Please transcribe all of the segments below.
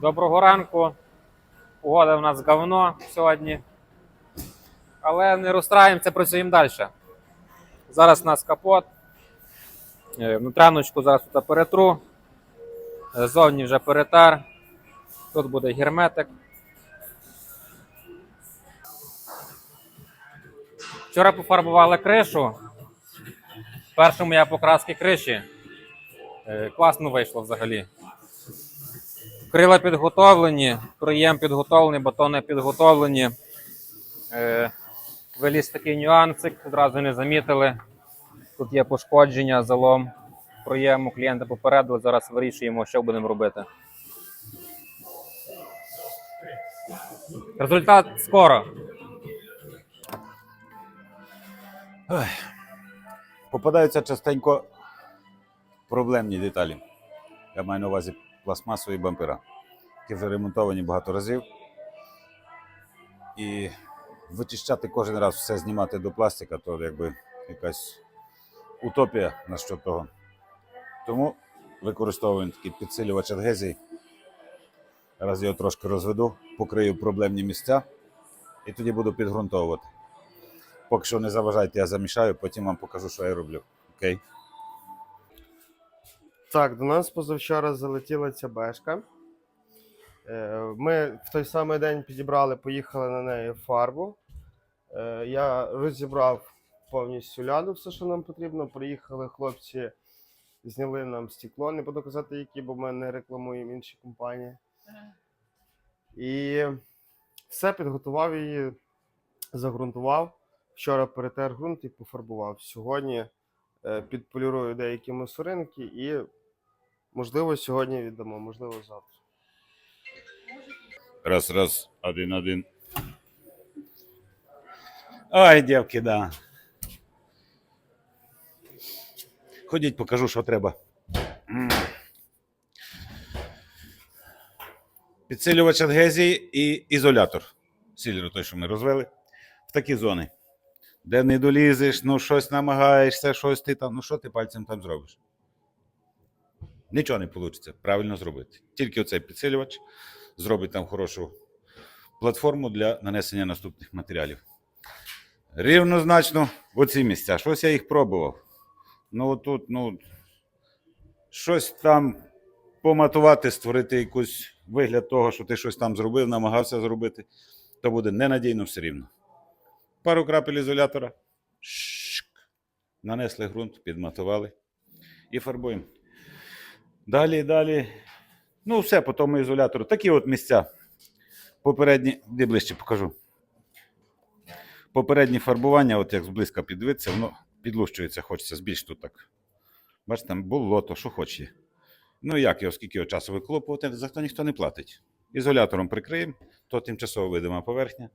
Доброго ранку. Погода в нас говно сьогодні. Але не розстраємося, працюємо далі. Зараз у нас капот. Е, Внутряночку зараз тут перетру. Е, Зовні вже перетар. Тут буде герметик. Вчора пофарбували кришу. Перша моя покраски криші. Е, Класно вийшло взагалі. Крила підготовлені, проєм підготовлений, батони підготовлені. Е, виліз такий нюансик, одразу не замітили. Тут є пошкодження, залом проєму, клієнта попередили, зараз вирішуємо, що будемо робити. Результат скоро. Ой. Попадаються частенько проблемні деталі. Я маю на увазі пластмасові бампера, які вже ремонтовані багато разів. І вичищати кожен раз все знімати до пластика, то якби якась утопія на що того. Тому використовуємо такий підсилювач адгезії. Зараз його трошки розведу, покрию проблемні місця і тоді буду підґрунтовувати. Поки що не заважайте, я замішаю, потім вам покажу, що я роблю. Окей? Так, до нас позавчора залетіла ця бешка. Е, Ми в той самий день підібрали, поїхали на неї фарбу. Е, Я розібрав повністю ляду, все, що нам потрібно. Приїхали хлопці, зняли нам стекло, не буду казати, які, бо ми не рекламуємо інші компанії. І все підготував її, загрунтував. Вчора перетер ґрунт і пофарбував. Сьогодні е, підполірую деякі мусоринки і, можливо, сьогодні віддамо, можливо, завтра. Раз, раз, один, один. Ой, дівки, да. Ходіть, покажу, що треба. М. Підсилювач адгезії і ізолятор. Сілеру той, що ми розвели. В такі зони. Де не долізеш, ну щось намагаєшся, щось ти там, ну що ти пальцем там зробиш? Нічого не вийде правильно зробити. Тільки оцей підсилювач зробить там хорошу платформу для нанесення наступних матеріалів. Рівнозначно оці місця. Щось я їх пробував. Ну отут, ну, щось там поматувати, створити якийсь вигляд того, що ти щось там зробив, намагався зробити, то буде ненадійно все рівно. Пару крапель ізолятора. Шик. Нанесли ґрунт, підматували і фарбуємо. Далі, далі. Ну, все по тому ізолятору. Такі от місця. Попередні, де ближче покажу. Попередні фарбування, от як зблизька піддивитися, воно підлущується, хочеться збільш так. Бачите, там болото, що хоч є. Ну як його, скільки його часу виклопувати, за то ніхто не платить. Ізолятором прикриємо, то тимчасово видима поверхня.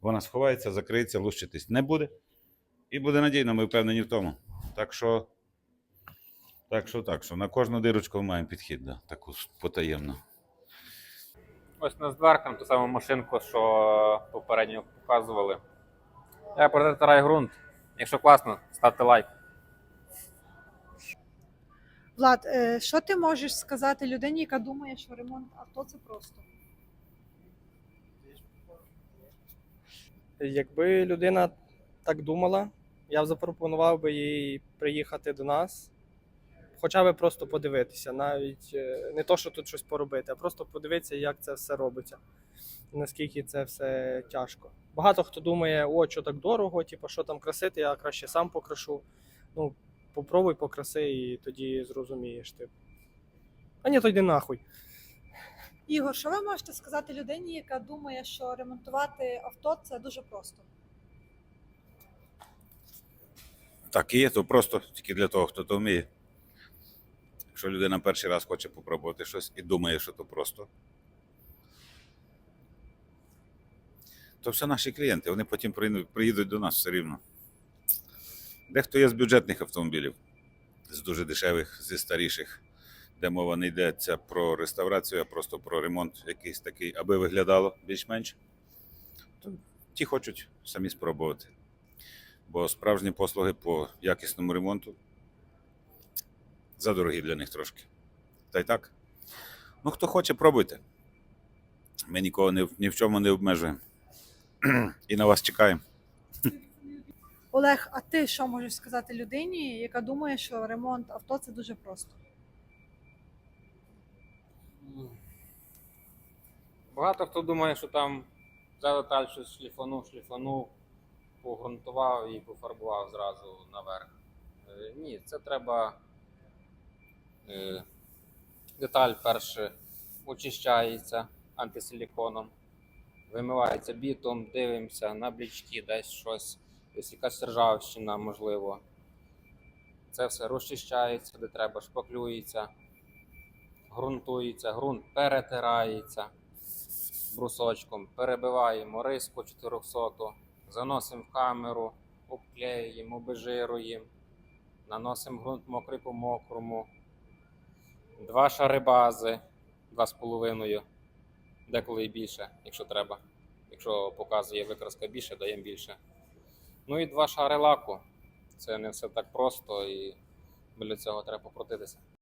Вона сховається, закриється, лущитись не буде. І буде надійно, ми впевнені в тому. Так що, так що, так що, на кожну дирочку ми маємо підхід, да, таку потаємну. Ось у нас ту саму машинку, що попередньо показували. Я протираю ґрунт. Якщо класно, ставте лайк. Влад, е, що ти можеш сказати людині, яка думає, що ремонт авто це просто? Якби людина так думала, я б запропонував би їй приїхати до нас, хоча б просто подивитися, навіть е, не то, що тут щось поробити, а просто подивитися, як це все робиться, наскільки це все тяжко. Багато хто думає, о, що так дорого, типу, що там красити, я краще сам покрашу. Ну, попробуй покраси і тоді зрозумієш. Типу. А ні, то йди нахуй. Ігор, що ви можете сказати людині, яка думає, що ремонтувати авто це дуже просто? Так і є, то просто тільки для того, хто то вміє. Якщо людина перший раз хоче попробувати щось і думає, що то просто. То все наші клієнти, вони потім приїдуть- до нас все рівно. Дехто є з бюджетних автомобілів, з дуже дешевих, зі старіших, де мова не йдеться про реставрацію, а просто про ремонт якийсь такий, аби виглядало більш-менш. То ті хочуть самі спробувати. Бо справжні послуги по якісному ремонту задорогі для них трошки. Та й так. Ну, хто хоче, пробуйте. Ми нікого ні в, ні в чому не обмежуємо. І на вас чекаємо. Олег, а ти що можеш сказати людині, яка думає, що ремонт авто це дуже просто? Багато хто думає, що там за деталь щось шліфанув, шліфанув, погрунтував і пофарбував зразу наверх. Е, Ні, це треба деталь перше очищається антисиліконом, вимивається бітом, дивимося на блічки, десь щось, десь якась ржавчина, можливо. Це все розчищається, де треба, шпаклюється, ґрунтується, ґрунт перетирається брусочком, перебиваємо риску 400, заносимо в камеру, обклеюємо, обезжируємо, наносимо ґрунт мокрий по мокрому, два шари бази, два з половиною, деколи і більше, якщо треба. Якщо показує викраска більше, даємо більше. Ну і два шари лаку. Це не все так просто і для цього треба покрутитися.